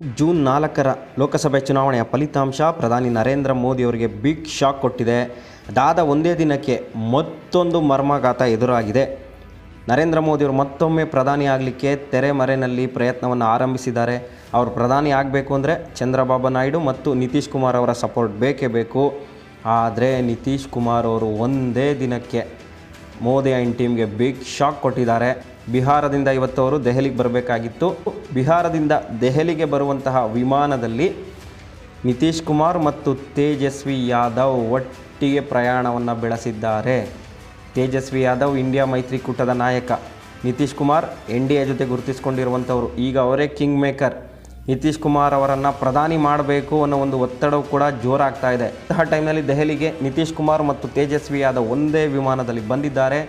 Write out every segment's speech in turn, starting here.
June ನಾಲ್ಕರ ಲೋಕಸಭೆ ಚುನಾವಣೆಯ ಫಲಿತಾಂಶ ಪ್ರಧಾನಿ ನರೇಂದ್ರ ಮೋದಿ ಅವರಿಗೆ ಬಿಗ್ ಶಾಕ್ ಕೊಟ್ಟಿದೆ. ಅದಾದ ಒಂದೇ ದಿನಕ್ಕೆ ಮತ್ತೊಂದು ಮರ್ಮಾಘಾತ ಎದುರಾಗಿದೆ. ನರೇಂದ್ರ ಮೋದಿಯವರು ಮತ್ತೊಮ್ಮೆ ಪ್ರಧಾನಿ ಆಗಲಿಕ್ಕೆ ತೆರೆಮರೆಯಲ್ಲಿ ಪ್ರಯತ್ನವನ್ನು ಆರಂಭಿಸಿದ್ದಾರೆ. ಅವರು ಪ್ರಧಾನಿ ಆಗಬೇಕು ಅಂದರೆ ಚಂದ್ರಬಾಬು ನಾಯ್ಡು ಮತ್ತು ನಿತೀಶ್ ಕುಮಾರ್ ಅವರ ಸಪೋರ್ಟ್ ಬೇಕೇ ಬೇಕು. ಆದರೆ ನಿತೀಶ್ ಕುಮಾರ್ ಅವರು ಒಂದೇ ದಿನಕ್ಕೆ ಮೋದಿ ಆ್ಯಂಡ್ ಟೀಮ್ಗೆ ಬಿಗ್ ಶಾಕ್ ಕೊಟ್ಟಿದ್ದಾರೆ. ಬಿಹಾರದಿಂದ ಇವತ್ತು ಅವರು ದೆಹಲಿಗೆ ಬರಬೇಕಾಗಿತ್ತು. ಬಿಹಾರದಿಂದ ದೆಹಲಿಗೆ ಬರುವಂತಹ ವಿಮಾನದಲ್ಲಿ ನಿತೀಶ್ ಕುಮಾರ್ ಮತ್ತು ತೇಜಸ್ವಿ ಯಾದವ್ ಒಟ್ಟಿಗೆ ಪ್ರಯಾಣವನ್ನು ಬೆಳೆಸಿದ್ದಾರೆ. ತೇಜಸ್ವಿ ಯಾದವ್ ಇಂಡಿಯಾ ಮೈತ್ರಿಕೂಟದ ನಾಯಕ. Nitish Kumar N D A ಜೊತೆ ಗುರುತಿಸಿಕೊಂಡಿರುವಂಥವ್ರು ಈಗ ಅವರೇ ಕಿಂಗ್ ಮೇಕರ್ ನಿತೀಶ್ ಕುಮಾರ್ ಅವರನ್ನು ಪ್ರಧಾನಿ ಮಾಡಬೇಕು ಅನ್ನೋ ಒಂದು ಒತ್ತಡವು ಕೂಡ ಜೋರಾಗ್ತಾ ಇದೆ. ಇಂತಹ ಟೈಮ್ನಲ್ಲಿ ದೆಹಲಿಗೆ ನಿತೀಶ್ ಕುಮಾರ್ ಮತ್ತು ತೇಜಸ್ವಿ ಯಾದವ್ ಒಂದೇ ವಿಮಾನದಲ್ಲಿ ಬಂದಿದ್ದಾರೆ.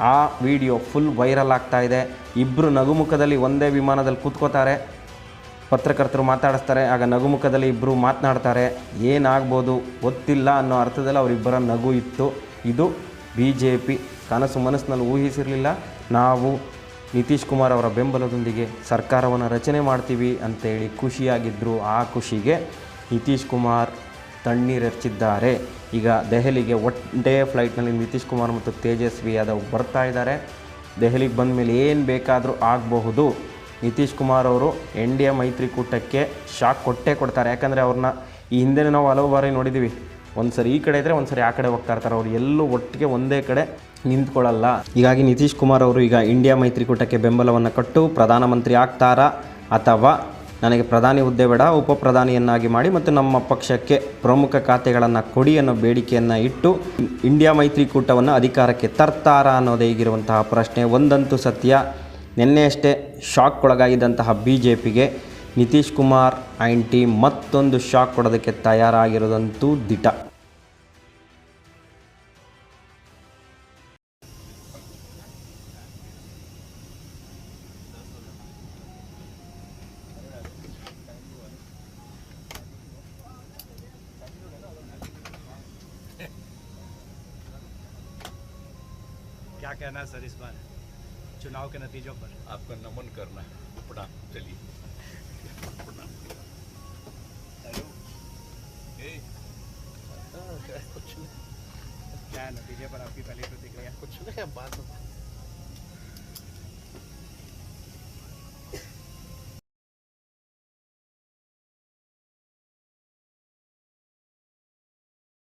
ಆ ವಿಡಿಯೋ ಫುಲ್ ವೈರಲ್ ಆಗ್ತಾ ಇದೆ. ಇಬ್ಬರು ನಗುಮುಖದಲ್ಲಿ ಒಂದೇ ವಿಮಾನದಲ್ಲಿ ಕೂತ್ಕೋತಾರೆ. ಪತ್ರಕರ್ತರು ಮಾತಾಡಿಸ್ತಾರೆ, ಆಗ ನಗುಮುಖದಲ್ಲಿ ಇಬ್ಬರು ಮಾತನಾಡ್ತಾರೆ. ಏನಾಗ್ಬೋದು ಗೊತ್ತಿಲ್ಲ ಅನ್ನೋ ಅರ್ಥದಲ್ಲಿ ಅವರಿಬ್ಬರ ನಗು ಇತ್ತು. ಇದು ಬಿ ಜೆ ಪಿ ಕನಸು ಮನಸ್ಸಿನಲ್ಲಿ ಊಹಿಸಿರಲಿಲ್ಲ. ನಾವು ನಿತೀಶ್ ಕುಮಾರ್ ಅವರ ಬೆಂಬಲದೊಂದಿಗೆ ಸರ್ಕಾರವನ್ನು ರಚನೆ ಮಾಡ್ತೀವಿ ಅಂತೇಳಿ ಖುಷಿಯಾಗಿದ್ದರು ಆ ಖುಷಿಗೆ ನಿತೀಶ್ ಕುಮಾರ್ ತಣ್ಣೀರೆರ್ಚಿದ್ದಾರೆ. ಈಗ ದೆಹಲಿಗೆ ಡೇ ಫ್ಲೈಟ್ನಲ್ಲಿ ನಿತೀಶ್ ಕುಮಾರ್ ಮತ್ತು ತೇಜಸ್ವಿ ಯಾದವ್ ಬರ್ತಾ ಇದ್ದಾರೆ. ದೆಹಲಿಗೆ ಬಂದ ಮೇಲೆ ಏನು ಬೇಕಾದರೂ ಆಗಬಹುದು. ನಿತೀಶ್ ಕುಮಾರ್ ಅವರು ಎನ್ ಡಿ ಎ ಮೈತ್ರಿಕೂಟಕ್ಕೆ ಶಾಕ್ ಕೊಟ್ಟೇ ಕೊಡ್ತಾರೆ. ಯಾಕಂದರೆ ಅವ್ರನ್ನ ಈ ಹಿಂದೆ ನಾವು ಹಲವು ಬಾರಿ ನೋಡಿದ್ದೀವಿ ಒಂದು ಸರಿ ಈ ಕಡೆ ಇದ್ದರೆ ಒಂದು ಸರಿ ಆ ಕಡೆ ಹೋಗ್ತಾ ಇರ್ತಾರೆ. ಅವ್ರು ಎಲ್ಲೂ ಒಟ್ಟಿಗೆ ಒಂದೇ ಕಡೆ ನಿಂತ್ಕೊಳ್ಳಲ್ಲ. ಹೀಗಾಗಿ ನಿತೀಶ್ ಕುಮಾರ್ ಅವರು ಈಗ ಇಂಡಿಯಾ ಮೈತ್ರಿಕೂಟಕ್ಕೆ ಬೆಂಬಲವನ್ನು ಕೊಟ್ಟು ಪ್ರಧಾನಮಂತ್ರಿ ಆಗ್ತಾರಾ ಅಥವಾ ನನಗೆ ಪ್ರಧಾನಿ ಹುದ್ದೆ ಬೇಡ ಉಪ ಪ್ರಧಾನಿಯನ್ನಾಗಿ ಮಾಡಿ ಮತ್ತು ನಮ್ಮ ಪಕ್ಷಕ್ಕೆ ಪ್ರಮುಖ ಖಾತೆಗಳನ್ನು ಕೊಡಿ ಅನ್ನೋ ಬೇಡಿಕೆಯನ್ನು ಇಟ್ಟು ಇಂಡಿಯಾ ಮೈತ್ರಿಕೂಟವನ್ನು ಅಧಿಕಾರಕ್ಕೆ ತರ್ತಾರಾ ಅನ್ನೋದೇ ಈಗಿರುವಂತಹ ಪ್ರಶ್ನೆ. ಒಂದಂತೂ ಸತ್ಯ. ನಿನ್ನೆಯಷ್ಟೇ ಶಾಕ್ಗೊಳಗಾಗಿದ್ದಂತಹ ಬಿ ಜೆ ಪಿಗೆ ನಿತೀಶ್ ಕುಮಾರ್ ಆ್ಯಂಡ್ ಟೀಮ್ ಮತ್ತೊಂದು ಶಾಕ್ ಕೊಡೋದಕ್ಕೆ ತಯಾರಾಗಿರೋದಂತೂ ದಿಟ क्या कहना है सर इस बार चुनाव के नतीजों पर आपका नमन करना है प्रणाम चलिए कुछ नहीं। क्या नतीजे पर आपकी पहली प्रतिक्रिया। कुछ नहीं अब बात